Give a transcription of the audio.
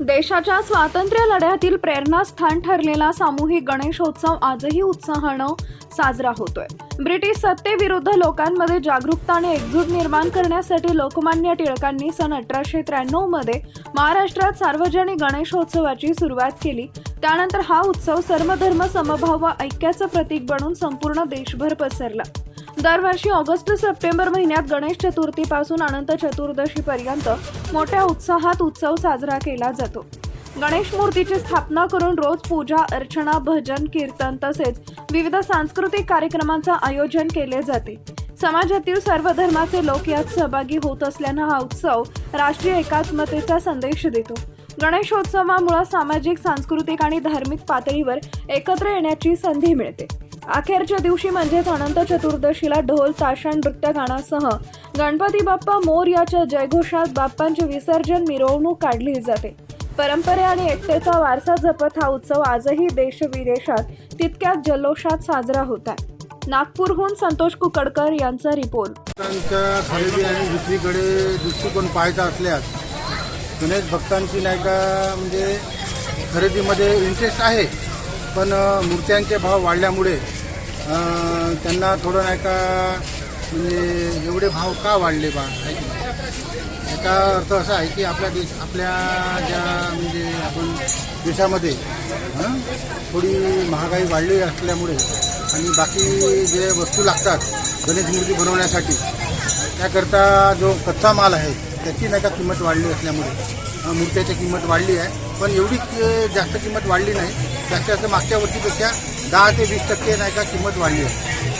देशाच्या स्वातंत्र्य लढ्यातील प्रेरणास्थान ठरलेला सामूहिक गणेशोत्सव आजही उत्साहानं साजरा होतोय. ब्रिटिश सत्तेविरुद्ध लोकांमध्ये जागरूकता आणि एकजूट निर्माण करण्यासाठी लोकमान्य टिळकांनी सन अठराशे त्र्याण्णवमध्ये महाराष्ट्रात सार्वजनिक गणेशोत्सवाची सुरुवात केली. त्यानंतर हा उत्सव सर्वधर्म समभाव व ऐक्याचं प्रतीक बनून संपूर्ण देशभर पसरला. दरवर्षी ऑगस्ट सप्टेंबर महिन्यात गणेश चतुर्थीपासून अनंत चतुर्दशीपर्यंत मोठ्या उत्साहात उत्सव साजरा केला जातो. गणेश मूर्तीची स्थापना करून रोज पूजा अर्चना भजन कीर्तन तसेच विविध सांस्कृतिक कार्यक्रमांचं आयोजन केले जाते. समाजातील सर्व धर्माचे लोक यात सहभागी होत असल्यानं हा उत्सव राष्ट्रीय एकात्मतेचा संदेश देतो. गणेशोत्सवामुळे सामाजिक सांस्कृतिक आणि धार्मिक पातळीवर एकत्र येण्याची संधी मिळते. अखेरच्या दिवशी म्हणजेच अनंत चतुर्दशीला ढोल ताशा नृत्य गाण्यासह गणपती बाप्पा मोर याच्या जयघोषात बाप्पांचे विसर्जन मिरवणूक काढली जाते. परंपरे आणि एकतेचा वारसा जपत हा उत्सव आजही देश विदेशात तितक्याच जल्लोषात साजरा होत आहे. नागपूरहून संतोष कुकडकर यांचा रिपोर्ट. खरेदी आणि विक्रीकडे दृष्टिकोन पाहायचा असल्यास गणेश भक्तांची नाही का म्हणजे खरेदीमध्ये इंटरेस्ट आहे. पण मूर्त्यांचे भाव वाढल्यामुळे त्यांना थोडं नाही का म्हणजे एवढे भाव का वाढले बा? आहे की नाही? याचा अर्थ असा आहे की आपल्या देश आपल्या ज्या म्हणजे आपण देशामध्ये थोडी महागाई वाढली असल्यामुळे आणि बाकी जे वस्तू लागतात गणेश मूर्ती बनवण्यासाठी त्याकरता जो कच्चा माल आहे त्याची नाही का किंमत वाढली असल्यामुळे मूर्त्याची किंमत वाढली आहे. पण एवढी जास्त किंमत वाढली नाही. जास्त जास्त मागच्या वर्षीपेक्षा दहा ते वीस टक्के नाही का किंमत वाढली आहे.